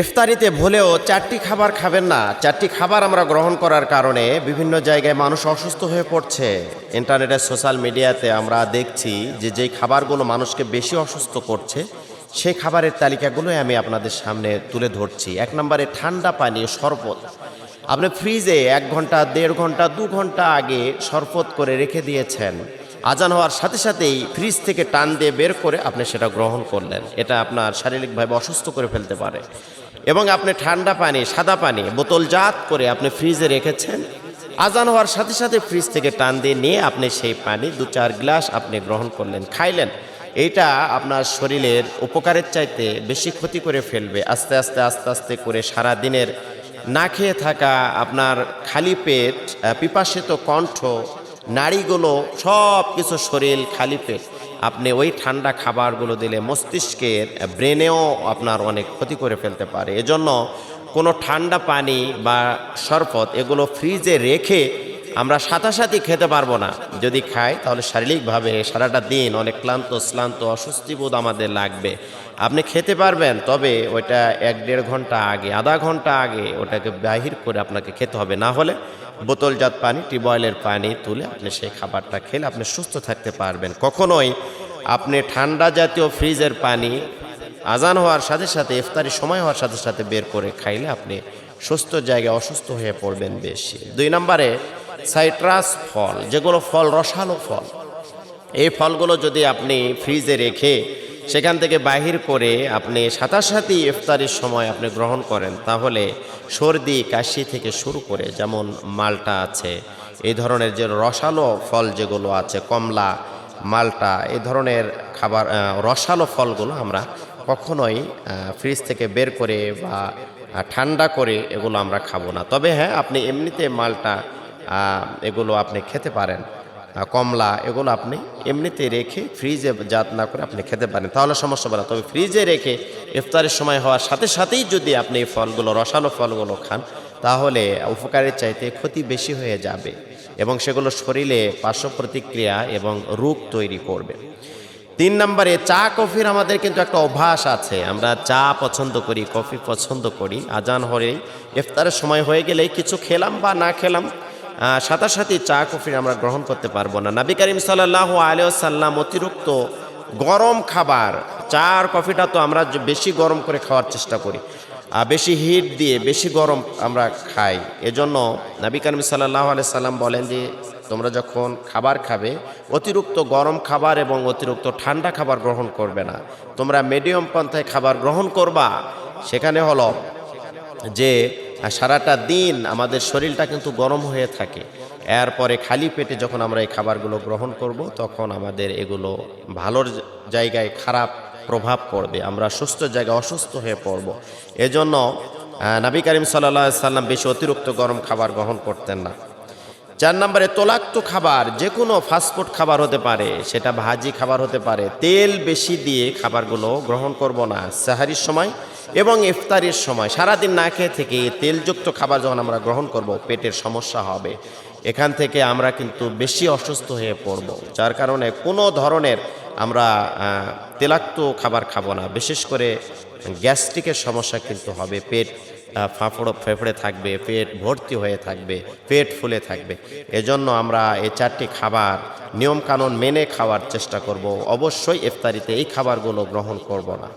ইফতারিতে ভুলেও চারটি খাবার খাবেন না। চারটি খাবার আমরা গ্রহণ করার কারণে বিভিন্ন জায়গায় মানুষ অসুস্থ হয়ে পড়ছে। ইন্টারনেটে, সোশ্যাল মিডিয়াতে আমরা দেখছি যে যেই খাবারগুলো মানুষকে বেশি অসুস্থ করছে, সেই খাবারের তালিকাগুলোই আমি আপনাদের সামনে তুলে ধরছি। এক নম্বরে ঠান্ডা পানি শরবত। আপনি ফ্রিজে এক ঘণ্টা, দেড় ঘণ্টা, দু ঘণ্টা আগে শরবত করে রেখে দিয়েছেন। আজান হওয়ার সাথে সাথেই ফ্রিজ থেকে টান দিয়ে বের করে আপনি সেটা গ্রহণ করলেন। এটা আপনার শারীরিকভাবে অসুস্থ করে ফেলতে পারে। এবং আপনি ঠান্ডা পানি, সাদা পানি বোতলজাত করে আপনি ফ্রিজে রেখেছেন। আজান হওয়ার সাথে সাথে ফ্রিজ থেকে টান দিয়ে নিয়ে আপনি সেই পানি দু চার গ্লাস আপনি গ্রহণ করলেন, খাইলেন। এইটা আপনার শরীরের উপকারের চাইতে বেশি ক্ষতি করে ফেলবে। আস্তে আস্তে আস্তে আস্তে করে সারা দিনের না খেয়ে থাকা আপনার খালি পেট পিপাসিত কণ্ঠ নাড়িগুলো সব কিছু শরীর খালি পেট আপনি ওই ঠান্ডা খাবারগুলো দিলে মস্তিষ্কের ব্রেনেও আপনার অনেক ক্ষতি করে ফেলতে পারে। এজন্য কোনো ঠান্ডা পানি বা শরবত এগুলো ফ্রিজে রেখে আমরা সাথে খেতে পারব না। যদি খাই, তাহলে শারীরিকভাবে সারাটা দিন অনেক ক্লান্ত, শ্লান্ত অস্বস্তি বোধ আমাদের লাগবে। আপনি খেতে পারবেন, তবে ওইটা এক দেড় ঘণ্টা আগে, আধা ঘণ্টা আগে ওটাকে বাহির করে আপনাকে খেতে হবে। না হলে বোতলজাত পানি টিউবওয়েলের পানি তুলে আপনি সেই খাবারটা খেলে আপনি সুস্থ থাকতে পারবেন। কখনোই আপনি ঠান্ডা জাতীয় ফ্রিজের পানি আজান হওয়ার সাথে সাথে, ইফতারি সময় হওয়ার সাথে সাথে বের করে খাইলে আপনি সুস্থ জায়গায় অসুস্থ হয়ে পড়বেন বেশি। দুই নম্বরে, সাইট্রাস ফল, যেগুলো ফল, রসালো ফল, এই ফলগুলো যদি আপনি ফ্রিজে রেখে সেখান থেকে বাহির করে আপনি সাথে ইফতারির সময় আপনি গ্রহণ করেন, তাহলে সর্দি, কাশি থেকে শুরু করে যেমন মালটা আছে, এই ধরনের যে রসালো ফল যেগুলো আছে, কমলা, মালটা, এই ধরনের খাবার রসালো ফলগুলো আমরা কখনোই ফ্রিজ থেকে বের করে বা ঠান্ডা করে এগুলো আমরা খাব না। তবে হ্যাঁ আপনি এমনিতে মালটা এগুলো আপনি খেতে পারেন। কমলা, এগুলো আপনি এমনিতে রেখে ফ্রিজে জাত না করে আপনি খেতে পারেন। তাহলে সমস্যা না। তবে ফ্রিজে রেখে ইফতারের সময় হওয়ার সাথে সাথেই যদি আপনি এই ফলগুলো, রসালো ফলগুলো খান, তাহলে উপকারের চাইতে ক্ষতি বেশি হয়ে যাবে এবং সেগুলো শরীরে পার্শ্ব প্রতিক্রিয়া এবং রোগ তৈরি করবে। তিন নম্বরে, চা, কফির আমাদের কিন্তু একটা অভ্যাস আছে। আমরা চা পছন্দ করি, কফি পছন্দ করি। আজান হলেই ইফতারের সময় হয়ে গেলেই কিছু খেলাম বা না খেলাম সাথে চা, কফি আমরা গ্রহণ করতে পারব না। নবী করিম সাল্লাহ আলিয়াল্লাম অতিরিক্ত গরম খাবার, চা আর কফিটা তো আমরা বেশি গরম করে খাওয়ার চেষ্টা করি। আর বেশি হিট দিয়ে বেশি গরম আমরা খাই। এজন্য নবী করিম সাল্লাহ সাল্লাম বলেন যে, তোমরা যখন খাবার খাবে, অতিরিক্ত গরম খাবার এবং অতিরিক্ত ঠান্ডা খাবার গ্রহণ করবে না। তোমরা মিডিয়াম পন্থায় খাবার গ্রহণ করবা। সেখানে হলো যে সারাটা দিন আমাদের শরীরটা কিন্তু গরম হয়ে থাকে। এরপরে খালি পেটে যখন আমরা এই খাবারগুলো গ্রহণ করব, তখন আমাদের এগুলো ভালোর জায়গায় খারাপ প্রভাব পড়বে। আমরা সুস্থ জায়গায় অসুস্থ হয়ে পড়ব। এজন্য নবী করিম সাল্লা সাল্লাম বেশি অতিরিক্ত গরম খাবার গ্রহণ করতেন না। চার নম্বরে তোলাক্ত খাবার যে কোনো ফাস্টফুড খাবার হতে পারে, সেটা ভাজি খাবার হতে পারে। তেল বেশি দিয়ে খাবারগুলো গ্রহণ করব না। সাহারির সময় এবং ইফতারির সময়। সারাদিন না খেয়ে থেকে তেলযুক্ত খাবার যখন আমরা গ্রহণ করব, পেটের সমস্যা হবে। এখান থেকে আমরা কিন্তু বেশি অসুস্থ হয়ে পড়ব, যার কারণে কোনো ধরনের আমরা তেলাক্ত খাবার খাব না। বিশেষ করে গ্যাস্ট্রিকের সমস্যা কিন্তু হবে, পেট ফাঁপড়ো ফেফড়ে থাকবে, পেট ভর্তি হয়ে থাকবে, পেট ফুলে থাকবে। এজন্য আমরা এই চারটি খাবার নিয়মকানুন মেনে খাওয়ার চেষ্টা করব। অবশ্যই ইফতারিতে এই খাবারগুলো গ্রহণ করব না।